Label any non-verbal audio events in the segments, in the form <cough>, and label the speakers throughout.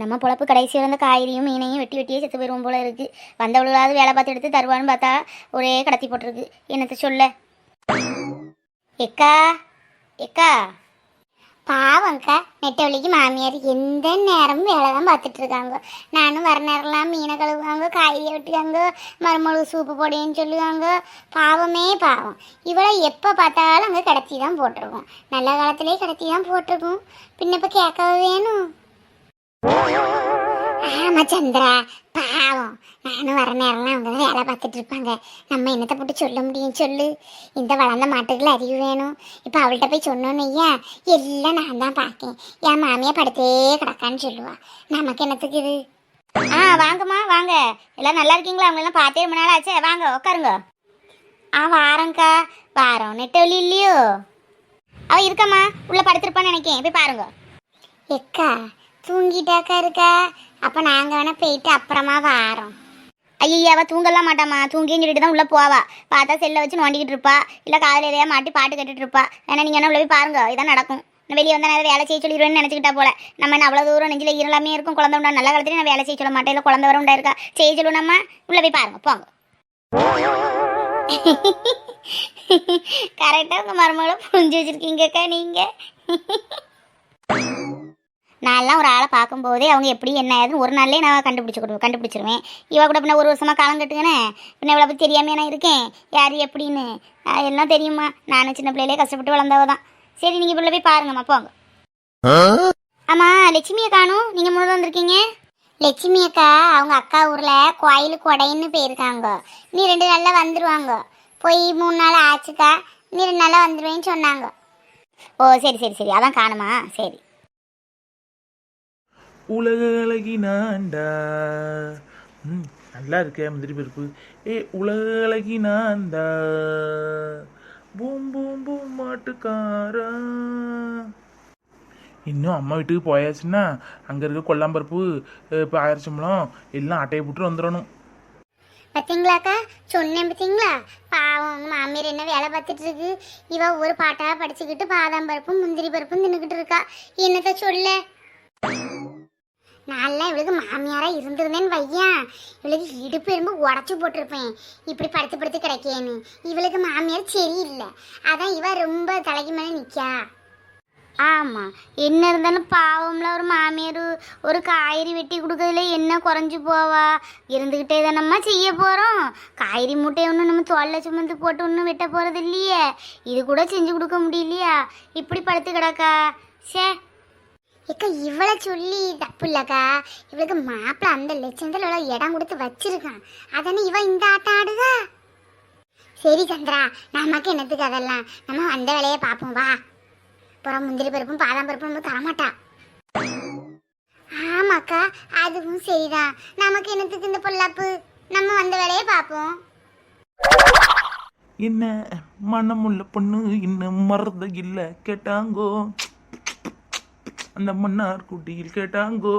Speaker 1: நம்ம பொழப்பு கடைசி வந்த காய்கறியும் மீனையும் வெட்டி வெட்டியே செத்து போயிடுவோம் போல இருக்கு. வந்தவளாவது வேலை பார்த்து எடுத்து தருவான்னு பார்த்தா ஒரே கடத்தி போட்டிருக்கு. என்னத்தை சொல்ல? எக்கா எக்கா. பாவம்க்கா நெட்டவழிக்கு மாமியார் எந்த நேரமும் வேலை தான் பார்த்துட்டு இருக்காங்க. நானும் வர நேரம்லாம் மீனை கழுவுவாங்க காய்கறி வெட்டுக்காங்க மருமொழு சூப்பு போடுன்னு சொல்லுவாங்க. பாவமே பாவம். இவளை எப்போ பார்த்தாலும் அங்கே கிடச்சி தான் போட்டிருக்கோம். நல்ல காலத்திலே கிடச்சி தான் போட்டிருக்கோம். பின்ன இப்போ கேட்கவே வேணும். ஆமா சந்திரா பாவம். நானும் வர நேரம்லாம் அவங்க தான் வேலை பார்த்துட்டு இருப்பாங்க. நம்ம என்னத்தை போட்டு சொல்ல முடியும் சொல்லு. இந்த வளர்ந்த மாட்டுக்குள்ள அறிவு வேணும். இப்போ அவள்கிட்ட போய் சொன்னோன்னு ஐயா எல்லாம் நான் தான் பார்க்கேன். என் மாமியா படுத்தே கிடக்கான்னு சொல்லுவா. நமக்கு என்னத்துக்கு இது? ஆ வாங்கம்மா வாங்க. எல்லாம் நல்லா இருக்கீங்களா? அவங்களெல்லாம் பார்த்தே ரொம்ப நாள் ஆச்சே வாங்க உட்காருங்க ஆ வாரங்க்கா வாரம் நெட்ட வழி இல்லையோ? அவ இருக்கம்மா உள்ள படுத்திருப்பான்னு நினைக்கேன். போய் பாருங்க. எக்கா தூங்கிட்டாக்கா இருக்கா? அப்ப நாங்க வேணா போயிட்டு அப்புறமா வாரோம். ஐயோ அவள் தூங்கலாம் மாட்டாமா தூங்கின்னு சொல்லிட்டு தான் உள்ள போவா. பார்த்தா செல்லை வச்சு நோண்டிக்கிட்டு இருப்பா. இல்லை காதில் எதையா மாட்டி பாட்டு கேட்டுட்டு இருப்பா. ஏன்னா நீங்க என்ன உள்ள போய் பாருங்க. இதான் நடக்கும். நான் வெளியே வந்தால் நான் வேலை செய்ய சொல்லிடுவேன்னு நினச்சிக்கிட்டா போல. நம்ம என்ன அவ்வளவு தூரம் நெஞ்சில் இருளாமே இருக்கும். குழந்தை உண்டா? நல்ல காலத்துலேயும் நான் வேலை செய்ய சொல்ல மாட்டேன். இல்லை குழந்தை வர உண்டா இருக்கா? செய்ய சொல்லுவோம் நம்ம உள்ள போய் பாருங்க. போங்க. <laughs> கரெக்டாக உங்கள் மருமகளை புரிஞ்சு வச்சுருக்கீங்கக்கா நீங்கள் <laughs> நான்லாம் ஒரு ஆளை பார்க்கும்போதே அவங்க எப்படி என்ன ஏதுன்னு ஒரு நாள்லேயே நான் கண்டுபிடிச்சு கொடு கண்டுபிடிச்சிருவேன். இவ கூட பின்ன ஒரு வருஷமாக காலம் பின்ன இவ்வளோ பற்றி தெரியாமல் நான் இருக்கேன்? யார் எப்படின்னு? எல்லாம் தெரியுமா? நானும் சின்ன பிள்ளையிலே கஷ்டப்பட்டு வளர்ந்தவ தான். சரி நீங்கள் உள்ள போய் பாருங்கம்மா போங்க. ஆமாம் லட்சுமியை காணும் நீங்கள் முன்னாடி வந்திருக்கீங்க? லட்சுமி அக்கா அவங்க அக்கா ஊரில் கோயிலுக்கு கொடைன்னு போயிருக்காங்க. நீ ரெண்டு நாளில் வந்துடுவாங்க போய் மூணு நாள் ஆச்சுக்கா நீ ரெண்டு நாளில் வந்துடுவேன்னு சொன்னாங்க. ஓ சரி சரி சரி. அதான் காணுமா? சரி.
Speaker 2: உலக அழகினாண்டா ம் நல்லா இருக்கே முந்திரி பருப்பு. ஏ உலக அழகினாண்டா பூம் பூம் பூம் மாட்டுக்காரா. இன்னும் அம்மா வீட்டுக்கு போயாச்சுன்னா அங்கே இருக்க கொல்லாம்பருப்பு அஹ், பாயரச்சம்பளம் எல்லாம் அட்டையை போட்டு வந்துடணும்.
Speaker 1: பார்த்தீங்களாக்கா சொன்னேன் பார்த்தீங்களா பாவம் உங்கள் மாமியார் என்ன வேலை பார்த்துட்டு இருக்கு? இவ ஒரு பாட்டாக படிச்சுக்கிட்டு பாதாம் பருப்பும் முந்திரி பருப்பும் தின்னுக்கிட்டு இருக்கா. என்னத்த சொல்ல? நான்லாம் இவளுக்கு மாமியாராக இருந்திருந்தேன்னு வையன். இவளுக்கு இடுப்பு எறும்பு உடச்சி போட்டிருப்பேன். இப்படி படுத்து படுத்து கிடைக்கேன்னு. இவளுக்கு மாமியார் சரியில்லை. அதான் இவ ரொம்ப தலைக்கு மேலே நிற்கா ஆமாம் என்ன இருந்தாலும் பாவம்ல ஒரு மாமியார் ஒரு காய்கறி வெட்டி கொடுக்கறதுல என்ன குறைஞ்சி போவா? இருந்துக்கிட்டே தானம்மா செய்ய போகிறோம் காய்கறி மூட்டையை ஒன்றும் நம்ம தோல்ல சுமந்து போட்டு ஒன்றும் வெட்ட போகிறது இல்லையே. இது கூட செஞ்சு கொடுக்க முடியலையா? இப்படி படுத்து கிடக்கா. சே ஏக்கா இவளை சொல்லி தப்பு இல்லக்கா இவளுக்கு மாப்பிள்ள அந்த லட்சத்தில் இவ்வளோ இடம் கொடுத்து வச்சிருக்கான். அதானே இவன் இந்த ஆட்டம் ஆடுதா? சரி சந்திரா நமக்கு என்னத்துக்கு அதெல்லாம்? நம்ம வந்த வேலையை பார்ப்போம் வா. அப்புறம் முந்திரி பருப்பும் பாதாம் பருப்பும் நம்ம தரமாட்டா. ஆமாக்கா அதுவும் சரிதான். நமக்கு என்னத்துக்கு இந்த பொல்லாப்பு? நம்ம வந்த வேலையை பார்ப்போம்.
Speaker 2: என்ன மனமுள்ள பொண்ணு இன்னும் மறந்த இல்லை கேட்டாங்கோ. அந்த மன்னார் குட்டியில் கேட்டாங்கோ.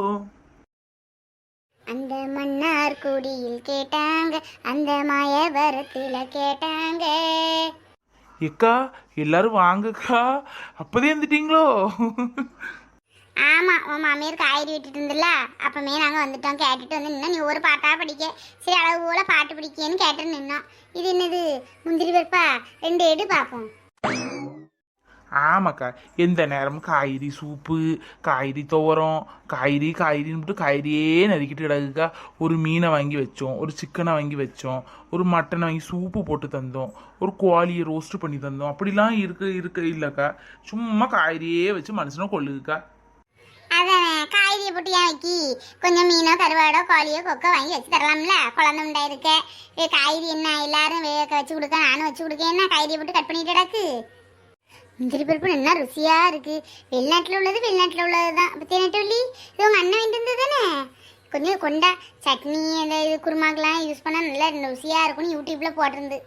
Speaker 1: அந்த மன்னார் குடியில் கேட்டாங்க அந்த மாயவரத்துல கேட்டாங்க.
Speaker 2: ஏக்கா எல்லாரும் வாங்கக்கா அப்பதே வந்துட்டீங்களோ?
Speaker 1: ஆமா உன் மாமியார் காய்கறி விட்டுட்டு இருந்துல அப்பமே நாங்க வந்துட்டோம் கேட்டுட்டு வந்து நின்னா நீ ஒரு பாட்டா படிக்க. சரி அளவு போல பாட்டு பிடிக்கன்னு கேட்டு நின்னோம். இது என்னது? முந்திரி பருப்பா? ரெண்டு எடு பார்ப்போம்
Speaker 2: ஆமாக்கா. எந்த நேரமும் காய்கறி சூப்பு காய்கறி துவரம் காய்கறி காய்கறின்னு மட்டும் காய்கறியே நறுக்கிட்டு கிடக்குக்கா. ஒரு மீனை வாங்கி வச்சோம் ஒரு சிக்கனை வாங்கி வச்சோம் ஒரு மட்டனை வாங்கி சூப்பு போட்டு தந்தோம் ஒரு கோழியை ரோஸ்ட் பண்ணி தந்தோம். அப்படிலாம் இருக்கு இருக்கு இல்லைக்கா. சும்மா காய்கறியே வச்சு மனுஷனை கொள்ளுதுக்கா
Speaker 1: அதானே காய்கறியை போட்டு ஏன் வைக்கி? கொஞ்சம் மீனோ கருவாடோ கோழியோ கொக்கோ வாங்கி வச்சு தரலாம்ல? குழந்தை உண்டா இருக்க? ஏ காய்கறி என்ன? எல்லாரும் வேக வச்சு கொடுக்க நானும் வச்சு கொடுக்க. என்ன காய்கறியை போட்டு கட் பண்ணிட்டு கிடக்கு? முந்திரி பருப்பு நல்லா ருசியா இருக்கு. வெளிநாட்டில் உள்ளது வெளிநாட்டில் உள்ளது தான் பற்றி நெட்டவள்ளி இது உங்கள் அண்ணன் வாங்கிட்டு தானே கொஞ்சம் கொண்டா சட்னி அந்த இது குருமாக்கெல்லாம் யூஸ் பண்ணால் நல்லா ருசியாக இருக்கும்னு யூடியூப்பில் போட்டிருந்து.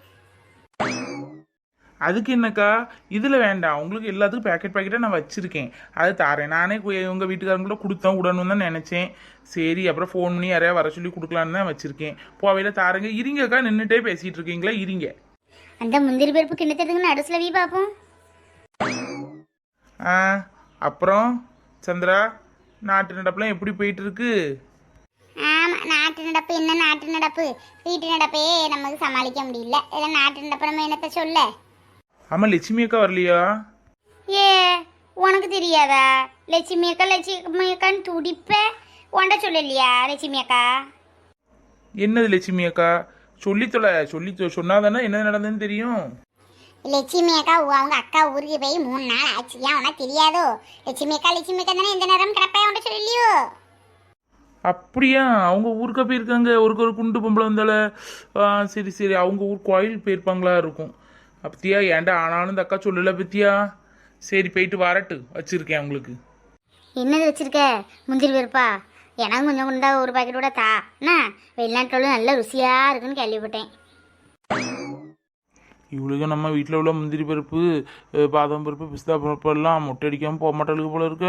Speaker 2: அதுக்கு என்னக்கா? இதில் வேண்டாம். உங்களுக்கு எல்லாத்துக்கும் பேக்கெட் பேக்கெட்டாக நான் வச்சுருக்கேன். அது தாரேன். நானே உங்கள் வீட்டுக்காரங்கள கொடுத்தேன் விடணும்னு தான் நினச்சேன். சரி அப்புறம் ஃபோன் பண்ணி யாரையா வர சொல்லி கொடுக்கலான்னு தான் வச்சுருக்கேன். போவையில் தாரங்க. இருங்கக்கா நின்றுட்டே பேசிகிட்டு இருக்கீங்களா? இருங்க.
Speaker 1: அந்த முந்திரி பருப்பு கிண்ணத்துக்கு நடுசில் வீ பார்ப்போம்
Speaker 2: ஆ அப்புறம் சந்திரா நாட்டு நடப்புலாம் எப்படி போயிட்டு இருக்கு
Speaker 1: ஆமா நாட்டு நடப்பு என்ன நாட்டு நடப்பு? வீட்டு நடப்பே நமக்கு சமாளிக்க முடியல. இதில் நாட்டு நடப்பு நம்ம என்னத்த சொல்ல?
Speaker 2: ஆமா லட்சுமி அக்கா வரலையா?
Speaker 1: ஏ உனக்கு தெரியாதா? லட்சுமி அக்கா லட்சுமி அக்கான்னு துடிப்ப. உன்ட சொல்லலையா லட்சுமி அக்கா?
Speaker 2: என்னது லட்சுமி அக்கா? சொல்லி தொலை சொல்லி சொன்னாதானே என்ன நடந்ததுன்னு தெரியும்?
Speaker 1: லட்சுமி அக்கா அவங்க அக்கா ஊருக்கு போய் மூணு நாள் ஆச்சு. ஏன் உனக்கு தெரியாதோ? லட்சுமி அக்கா லட்சுமி அக்கா தானே எந்த நேரம் கிடப்பா? உன்ட்ட சொல்லலையோ?
Speaker 2: அப்படியா? அவங்க ஊருக்கா போயிருக்காங்க? ஒருக்கு ஒரு குண்டு பொம்பளை வந்தால சரி சரி. அவங்க ஊர் கோயில் போயிருப்பாங்களா இருக்கும். அப்படியா? ஏன்டா ஆனாலும் இந்த அக்கா சொல்லல பத்தியா? சரி போயிட்டு வரட்டு. வச்சிருக்கேன் உங்களுக்கு
Speaker 1: என்னது வச்சிருக்க? முந்திரி பருப்பா? எனக்கு கொஞ்சம் கொண்டா ஒரு பாக்கெட்டோட தா. என்ன? வெளிநாட்டில் நல்ல ருசியா இருக்குன்னு கேள்விப்பட்டேன்.
Speaker 2: இவளுக்கு நம்ம வீட்டில் உள்ள முந்திரி பருப்பு பாதாம் பருப்பு பிஸ்தா பருப்பு எல்லாம் முட்டை அடிக்காமல் போக மாட்டாளுக்கு போல இருக்க.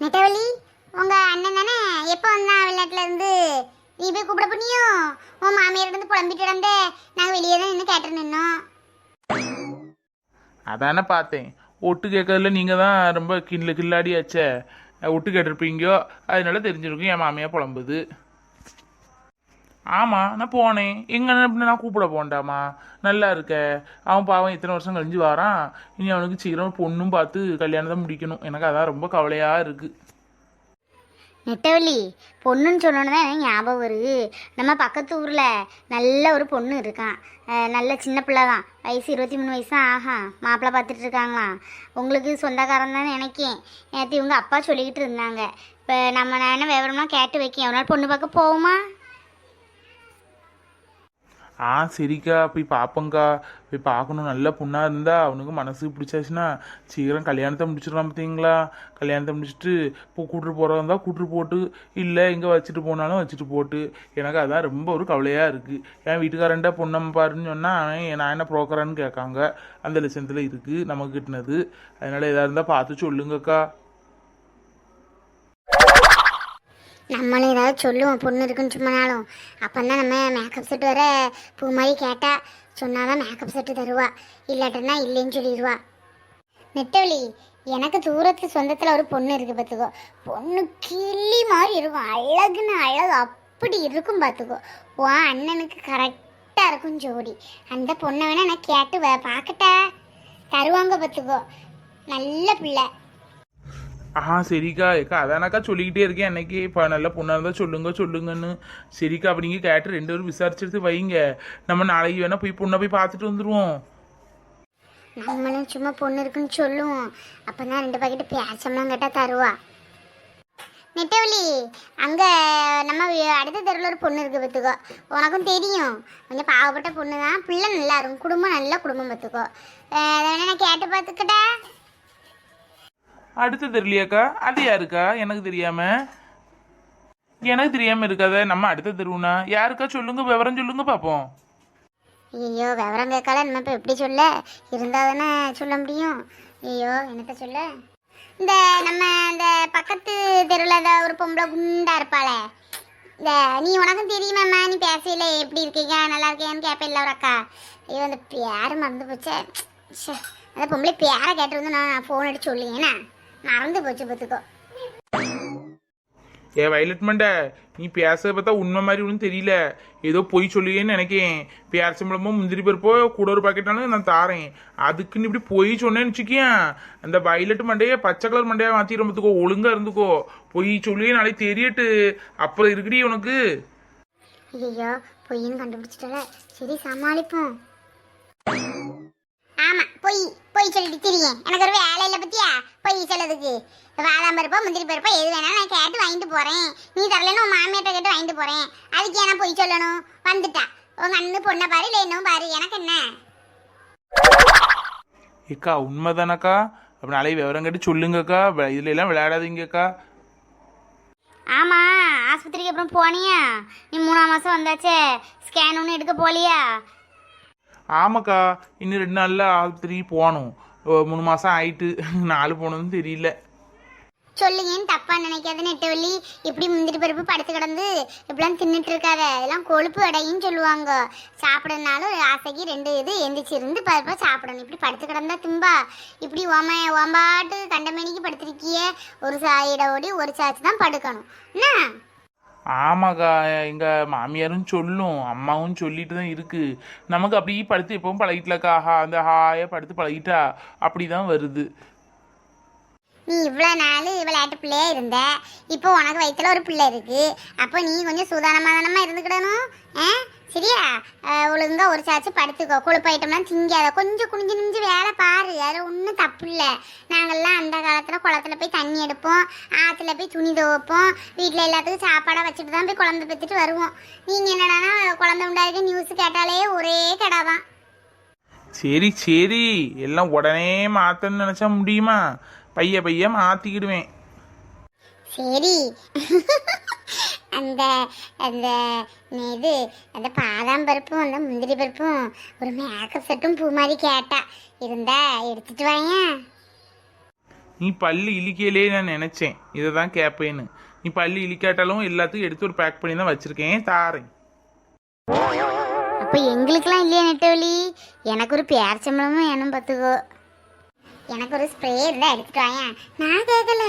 Speaker 1: நெட்டவள்ளி உங்க அண்ணன் தானே? எப்போ வந்தான் வெளிநாட்டுல இருந்து? நீ போய் கூப்பிட பண்ணியோ உன் மாமியார் இருந்து புலம்பிட்டு இருந்த நாங்கள் வெளியே தான் நின்று கேட்டு நின்னோம்.
Speaker 2: அதானே பார்த்தேன். ஒட்டு கேட்கறதுல நீங்கள் தான் ரொம்ப கில்ல கில்லாடியாச்சே அஹ், ஒட்டு கேட்டிருப்பீங்கோ? அதனால தெரிஞ்சிருக்கும் என் மாமியா புலம்புது. ஆமாம் நான் போனேன். எங்கே நான் கூப்பிட போண்டாமா நல்லா இருக்க. அவன் பாவம் இத்தனை வருஷம் கழிஞ்சு வரான். இனி அவனுக்கு சீக்கிரம் பொண்ணும் பார்த்து கல்யாணத்தை முடிக்கணும். எனக்கு அதான் ரொம்ப கவலையாக இருக்குது
Speaker 1: நெட்டவள்ளி பொண்ணுன்னு சொன்னோன்னு தான் எனக்கு ஞாபகம் வருது. நம்ம பக்கத்து ஊரில் நல்ல ஒரு பொண்ணு இருக்கான் நல்ல சின்ன பிள்ளை தான் வயசு இருபத்தி மூணு வயசு தான் மாப்பிள்ளை பார்த்துட்டு இருக்காங்களாம். உங்களுக்கு சொந்தக்காரன் தான் நினைக்கேன் நேற்று இவங்க அப்பா சொல்லிக்கிட்டு இருந்தாங்க. இப்போ நம்ம நான் என்ன விவரம்னா கேட்டு வைக்கேன். ஒரு நாள் பொண்ணு பார்க்க போவோமா
Speaker 2: ஆ சரிக்கா போய் பார்ப்போங்க்கா போய் பார்க்கணும் நல்ல பொண்ணாக இருந்தா அவனுக்கு மனசுக்கு பிடிச்சாச்சுன்னா சீக்கிரம் கல்யாணத்தை முடிச்சிடலாம் பார்த்தீங்களா கல்யாணத்தை முடிச்சுட்டு இப்போ கூட்டுட்டு போகிறதா இருந்தால் கூட்டுட்டு போட்டு இல்லை எங்கே வச்சுட்டு போனாலும் வச்சுட்டு போட்டு. எனக்கு அதான் ரொம்ப ஒரு கவலையாக இருக்குது என் வீட்டுக்காரன்டா பொண்ணம் பாருன்னு சொன்னால் அவன் நான் என்ன புரோக்கரான்னு கேட்காங்க. அந்த லட்சத்தில் இருக்குது நமக்கு கிட்டினது. அதனால் எதாக இருந்தால் பார்த்து சொல்லுங்கக்கா.
Speaker 1: நம்மளும் ஏதாவது சொல்லுவோம் பொண்ணு இருக்குன்னு சும்மானாலும் அப்போ தான் நம்ம மேக்கப் செட்டு வர பூ மாதிரி கேட்டால் சொன்னால் தான் மேக்கப் செட்டு தருவா. இல்லாட்டன்னா இல்லைன்னு சொல்லிடுவா நெட்டவழி எனக்கு தூரத்து சொந்தத்தில் ஒரு பொண்ணு இருக்குது பார்த்துக்கோ பொண்ணு கிளி மாதிரி இருக்கும். அழகுன்னு அழகு அப்படி இருக்கும் பார்த்துக்கோ உன் அண்ணனுக்கு கரெக்டாக இருக்கும் ஜோடி. அந்த பொண்ணை வேணால் நான் கேட்டு வ- பார்க்கட்டா. தருவாங்க பார்த்துக்கோ நல்ல பிள்ளை.
Speaker 2: ஆஹா சரிக்கா. அக்கா அதானக்கா சொல்லிக்கிட்டே இருக்கேன். அன்னைக்கு இப்போ நல்ல பொண்ணாக இருந்தால் சொல்லுங்க சொல்லுங்கன்னு. சரிக்கா அப்படிங்க கேட்டு ரெண்டு பேரும் விசாரிச்சுட்டு வைங்க. நம்ம நாளைக்கு வேணா போய் பொண்ணை போய் பார்த்துட்டு வந்துடுவோம்
Speaker 1: நம்மளும் சும்மா பொண்ணு இருக்குன்னு சொல்லுவோம். அப்போ தான் ரெண்டு பாக்கெட்டு பேசம்லாம் கேட்டால் தருவா. நெட்டவலி அங்கே நம்ம அடுத்த தெருவில் ஒரு பொண்ணு இருக்குது பார்த்துக்கோ. உனக்கும் தெரியும். கொஞ்சம் பாவப்பட்ட பொண்ணு தான் பிள்ளை நல்லா இருக்கும். குடும்பம் நல்ல குடும்பம் பார்த்துக்கோ. அதை வேணா நான் கேட்டு பார்த்துக்கிட்டா?
Speaker 2: அடுத்து தெரியலையாக்கா? அது யாருக்கா? எனக்கு தெரியாம. எனக்கு தெரியாம இருக்காத. நம்ம அடுத்த தெருவுனா? யாருக்கா? சொல்லுங்க விவரம் சொல்லுங்க பார்ப்போம்
Speaker 1: ஐயோ விவரம் கேட்கல நம்ம இப்போ எப்படி சொல்ல? இருந்தால் தானே சொல்ல முடியும். ஐயோ என்னத்த சொல்ல? இந்த நம்ம இந்த பக்கத்து தெருவில் ஒரு பொம்பளை குண்டா இருப்பாளே. இந்த நீ உனக்கும் தெரியுமாம்மா? நீ பேசையில் எப்படி இருக்கீங்க? நல்லா இருக்கேன்னு கேட்பேன் இல்லை ஒரு அக்கா. ஐயோ அந்த பேரை மறந்து போச்சே. அந்த பொம்பளை பேரை கேட்டு வந்து நான் ஃபோன் அடிச்சு சொல்லுங்கண்ணா மறந்து போச்சு பார்த்துக்கோ.
Speaker 2: ஏ வயலட் மண்டை நீ பேச பார்த்தா உண்மை மாதிரி ஒன்றும் தெரியல. ஏதோ பொய் சொல்லுவேன்னு நினைக்கேன். பேரச்சம்பளமோ முந்திரி பருப்போ கூட ஒரு பாக்கெட்டாலும் நான் தாரேன். அதுக்குன்னு இப்படி பொய் சொன்னேன்னு வச்சுக்கியேன் அந்த வயலட் மண்டையை பச்சை கலர் மண்டையா மாற்றிட பார்த்துக்கோ ஒழுங்கா இருந்துக்கோ. பொய் சொல்லுவே நாளைக்கு தெரியட்டு. அப்புறம் இருக்குடி உனக்கு.
Speaker 1: ஐயோ பொய்ன்னு கண்டுபிடிச்சிட்டல. சரி சமாளிப்போம். ஆமா பொய் பொய் சொல்லிட்டு திரியேன் எனக்கு ஒரு வேலை இல்லை பத்தியா? பொய் சொல்லதுக்கு. பாதாம் பருப்போ முந்திரி பருப்போ எது வேணாலும் நான் கேட்டு வாங்கிட்டு போறேன். நீ தரலன்னு உன் மாமியார்ட்ட கேட்டு வாங்கிட்டு போறேன். அதுக்கு ஏன்னா பொய் சொல்லணும்? வந்துட்டா. உங்க அண்ணன் பொண்ணை பாரு இல்லை என்னவும் பாரு. எனக்கு என்ன?
Speaker 2: ஏக்கா உண்மைதானக்கா? அப்ப நாளைக்கு விவரம் கேட்டு சொல்லுங்கக்கா. இதுல எல்லாம் விளையாடாதீங்கக்கா.
Speaker 1: ஆமா ஆஸ்பத்திரிக்கு அப்புறம் போனியா? நீ மூணாம் மாசம் வந்தாச்சே. ஸ்கேன் ஒன்றும் எடுக்க போலியா?
Speaker 2: ஆமாக்கா இன்னும் ரெண்டு நாள்ல ஆஸ்பத்திரிக்கு போகணும். மூணு மாசம் ஆயிட்டு. <laughs> நாலு போனதும் தெரியல.
Speaker 1: சொல்லுங்கன்னு தப்பா நினைக்காத நெட்டவள்ளி. இப்படி முந்திரி பருப்பு படுத்து கிடந்து இப்படிலாம் தின்னுட்டு இருக்காத இதெல்லாம் கொழுப்பு அடையின்னு சொல்லுவாங்க. சாப்பிடனாலும் ஆசைக்கு ரெண்டு இது எந்திரிச்சு இருந்து பருப்பா சாப்பிடணும். இப்படி படுத்து கிடந்தா திம்பா. இப்படி ஓம ஓம்பாட்டு கண்டமேனிக்கு படுத்திருக்கியே. ஒரு சாயிட ஓடி ஒரு சாச்சு தான் படுக்கணும். என்ன?
Speaker 2: ஆமாக்கா எங்கள் மாமியாரும் சொல்லும் அம்மாவும் சொல்லிட்டு தான் இருக்குது நமக்கு அப்படியே படுத்து எப்பவும் பழகிட்டலக்கா. ஹா அந்த ஹாயாக படுத்து பழகிட்டா அப்படிதான் வருது.
Speaker 1: நீ இவ்வளோ நாள் விளையாட்டு பிள்ளையாக இருந்த. இப்போ உனக்கு வயிற்றுல ஒரு பிள்ளை இருக்கு. அப்போ நீ கொஞ்சம் சூதானமாதானமாக இருந்துக்கிடணும்? ஆ? சரியா? ஒழுங்காக ஒரு சாச்சு படுத்துக்கோ. கொழுப்பு ஐட்டம்லாம் திங்காத. கொஞ்சம் குனிஞ்சு நிமிஞ்சு வேலை பாரு. அதில் ஒன்றும் தப்பு இல்லை. நாங்கள்லாம் அந்த காலத்தில் குளத்துல போய் தண்ணி எடுப்போம். ஆற்றுல போய் துணி துவைப்போம். வீட்டில் எல்லாத்துக்கும் சாப்பாடாக வச்சுட்டு தான் போய் குழந்தை பெற்றுட்டு வருவோம். நீங்கள் என்னடானா குழந்தை உண்டாயிருக்க நியூஸ் கேட்டாலே ஒரே கடாதான்.
Speaker 2: சரி சரி. எல்லாம் உடனே மாற்றணும்னு நினச்சா முடியுமா? பைய பைய மாத்திக்கிடுவேன்.
Speaker 1: சரி. அந்த அந்த இது அந்த பாதாம் பருப்பும் அந்த முந்திரி பருப்பும் ஒரு மேக்கப் செட்டும் பூ மாதிரி கேட்டா. இருந்தா எடுத்துட்டு வாயேன்
Speaker 2: நீ பல்லு இழிக்கையிலே நான் நினைச்சேன். இதை தான் கேட்பேன்னு நீ பல்லு இழிக்காட்டாலும் எல்லாத்துக்கும் எடுத்து ஒரு பேக் பண்ணி தான் வச்சிருக்கேன். தாரேன்.
Speaker 1: அப்போ எங்களுக்கெல்லாம் இல்லையா நெட்டவழி எனக்கு ஒரு பேர் சம்பளமும் வேணும் பார்த்துக்கோ. எனக்கு ஒரு ஸ்ப்ரே இருந்தால் எடுத்துட்டு வாயேன். நான் கேட்கல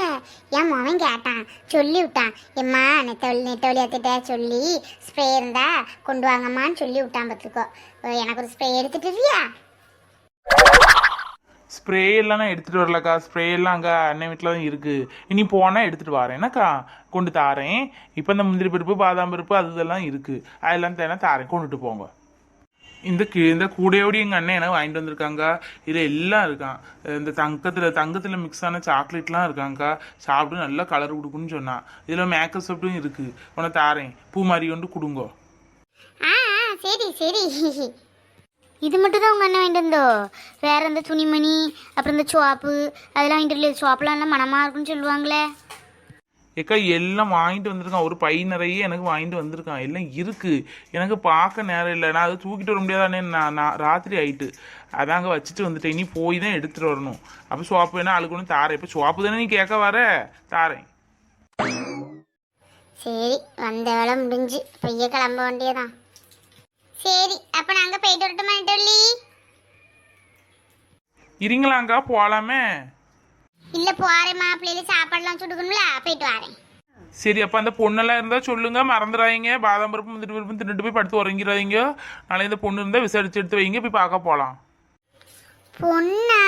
Speaker 1: என் மகன் கேட்டான். சொல்லி விட்டான் எம்மா நெத்தவழி நெத்தவழி அத்திட்ட சொல்லி ஸ்ப்ரே இருந்தா கொண்டு வாங்கம்மான்னு சொல்லி விட்டான் பார்த்துக்கோ. எனக்கு ஒரு ஸ்ப்ரே எடுத்துட்டு
Speaker 2: ஸ்ப்ரே எல்லாம் நான் வரலக்கா. ஸ்ப்ரே எல்லாம் அங்கே அண்ணன் வீட்டில் தான் இருக்குது இனி போனால் எடுத்துகிட்டு வரேன். என்னக்கா? கொண்டு தாரேன். இப்போ இந்த முந்திரி பருப்பு பாதாம் பருப்பு அது இதெல்லாம் இருக்குது அதெல்லாம் தேனா தாரேன். கொண்டுட்டு போங்க. இந்த கீழ் இந்த கூடையோடு எங்கள் அண்ணன் எனக்கு வாங்கிட்டு வந்திருக்காங்க. இதில் எல்லாம் இருக்கான். இந்த தங்கத்தில் தங்கத்தில் மிக்ஸ் ஆன சாக்லேட்லாம் இருக்காங்கக்கா சாப்பிட்டு நல்லா கலர் கொடுக்குன்னு சொன்னான். இதில் மேக்கப் சாப்பிட்டும் இருக்குது உனக்கு தாரேன். பூ மாதிரி கொண்டு கொடுங்கோ.
Speaker 1: ஆ ஆ, சரி சரி. இது மட்டும் தான் உங்கள் அண்ணன் வாங்கிட்டு வந்தோ? வேற இந்த துணிமணி அப்புறம் இந்த சோப்பு அதெல்லாம் வாங்கிட்டு இல்லையா சோப்பெலாம் எல்லாம் மனமாக இருக்குன்னு சொல்லுவாங்களே.
Speaker 2: ஏக்கா எல்லாம் வாங்கிட்டு வந்திருக்கான். ஒரு பை நிறைய எனக்கு வாங்கிட்டு வந்திருக்கான். எல்லாம் இருக்கு. எனக்கு பார்க்க நேரம் இல்லை. நான் அதை தூக்கிட்டு வர முடியாதானே நான் நான் ராத்திரி ஆயிட்டு. அதாங்க வச்சுட்டு வந்துட்டேன். இனி போய் தான் எடுத்துட்டு வரணும். அப்போ சோப்பு வேணா அழுக்கணும் தாரேன். இப்போ சோப்பு தானே நீ கேட்க வர? தாரேன்.
Speaker 1: சரி வந்த வேலை முடிஞ்சு. பைய கிளம்ப வேண்டியதான் சரி அப்போ நாங்கள் போயிட்டு வரட்டுமா சொல்லி
Speaker 2: இருங்களாங்க்கா போகலாமே
Speaker 1: இல்லை போகிறேம்மா பிள்ளைகளுக்கு சாப்பாடுலாம் சுடுக்கணும்ல போயிட்டு வரேன்.
Speaker 2: சரி அப்போ அந்த பொண்ணெல்லாம் இருந்தால் சொல்லுங்க மறந்துடாதீங்க. பாதாம் பருப்பு முந்திரி பருப்பு தின்னுட்டு போய் படுத்து உறங்கிறாதீங்க நாளை இந்த பொண்ணு இருந்தால் விசாரிச்சு எடுத்து வைங்க போய் பார்க்க போகலாம்
Speaker 1: பொண்ணா?